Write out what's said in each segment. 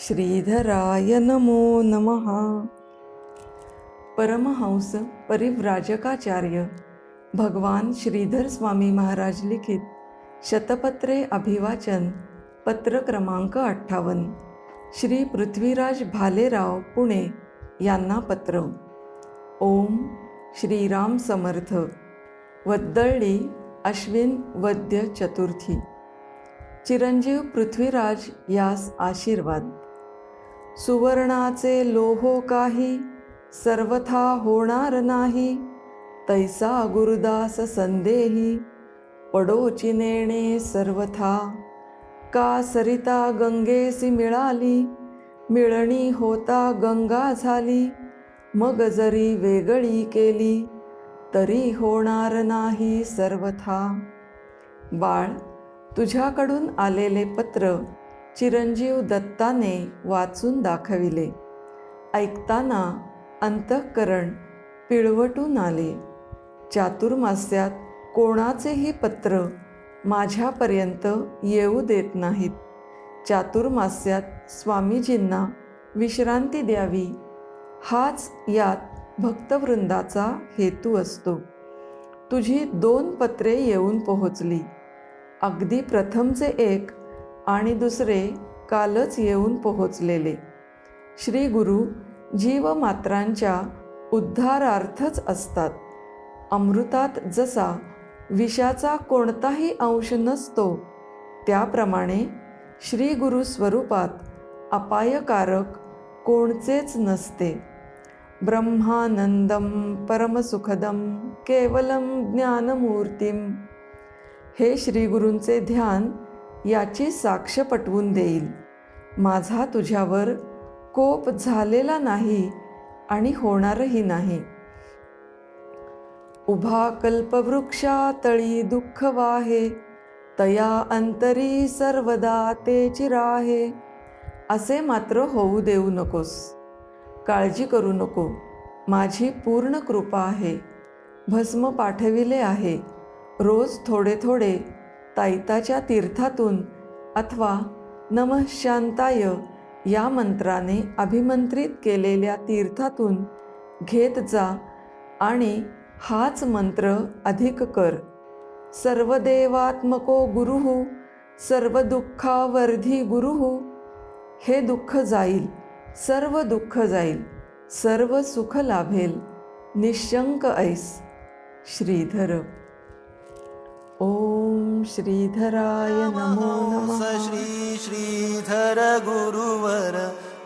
श्रीधराय नमो नमः. परमहंस परिव्राजकाचार्य भगवान श्रीधर स्वामी महाराज लिखित शतपत्रे अभिवाचन पत्र क्रमांक अठ्ठावन्न श्री पृथ्वीराज भालेराव पुणे यांना पत्र. ओम श्रीराम समर्थ. वद्दळली अश्विन वद्य चतुर्थी. चिरंजीव पृथ्वीराज यास आशीर्वाद. सुवर्णाचे लोहो काही सर्वथा होणार नाही. तैसा गुरुदास संदेही पडोची नेणे सर्वथा. का सरिता गंगेसी मिळाली मिळणी होता गंगा झाली. मग जरी वेगळी केली तरी होणार नाही सर्वथा. बाळ तुझ्याकडून आलेले पत्र चिरंजीव दत्ताने वाचून दाखविले. ऐकताना अंतःकरण पिळवटून आले. चातुर्मास्यात कोणाचेही पत्र माझ्यापर्यंत येऊ देत नाहीत. चातुर्मास्यात स्वामीजींना विश्रांती द्यावी. हाच यात भक्तवृंदाचा हेतू असतो. तुझी दोन पत्रे येऊन पोहोचली. अगदी प्रथमचे एक आणि दुसरे कालच येऊन पोहोचलेले. श्री गुरु जीवमात्रांच्या उद्धारार्थच असतात. अमृतात जसा विषाचा कोणताही अंश नसतो त्याप्रमाणे श्री गुरु स्वरूपात अपायकारक कोणचेच नसते. ब्रह्मानंदम परमसुखदम केवलम ज्ञानमूर्तीम हे श्रीगुरूंचे ध्यान याची साक्ष पटवून देईल. माझा तुझ्यावर कोप झालेला नाही आणि होणारही नाही. उभा कल्पवृक्षा तळी दुःख वाहे तया अंतरी सर्वदा ते चिराहे. असे मात्र होऊ देऊ नकोस. काळजी करू नको. माझी पूर्ण कृपा आहे. भस्म पाठविले आहे. रोज थोडे थोडे तायताच्या तीर्थातून अथवा नमः शांताय या मंत्राने अभिमंत्रित केलेल्या तीर्थातून घेत जा आणि हाच मंत्र अधिक कर. सर्वदेवात्मको गुरु सर्व दुःखावर्धी गुरु हे दुःख जाईल सर्व दुःख जाईल सर्व सुख लाभेल निशंक ऐस. श्रीधर. ओ श्रीधराय नमो नमः श्री श्रीधर गुरुवर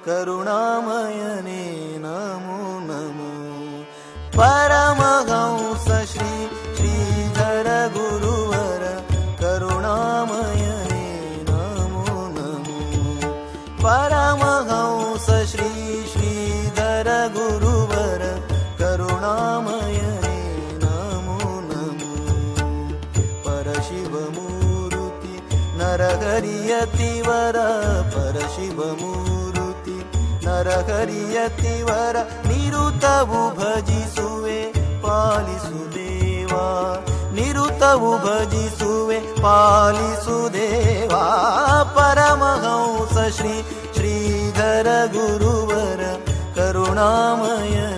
करुणामयने नमो नमो। परमहंस श्री श्रीधर गुरुवर करुणामयने नमो नमो। परमहंस नरहरियतिवर परशिवमूर्ति। नरहरियतिवर निरुतवु भजिसुवे पालिसुदेवा। निरुतवु भजिसुवे पालिसुदेवा। परमहंस श्री श्रीधर गुरुवर करुणामय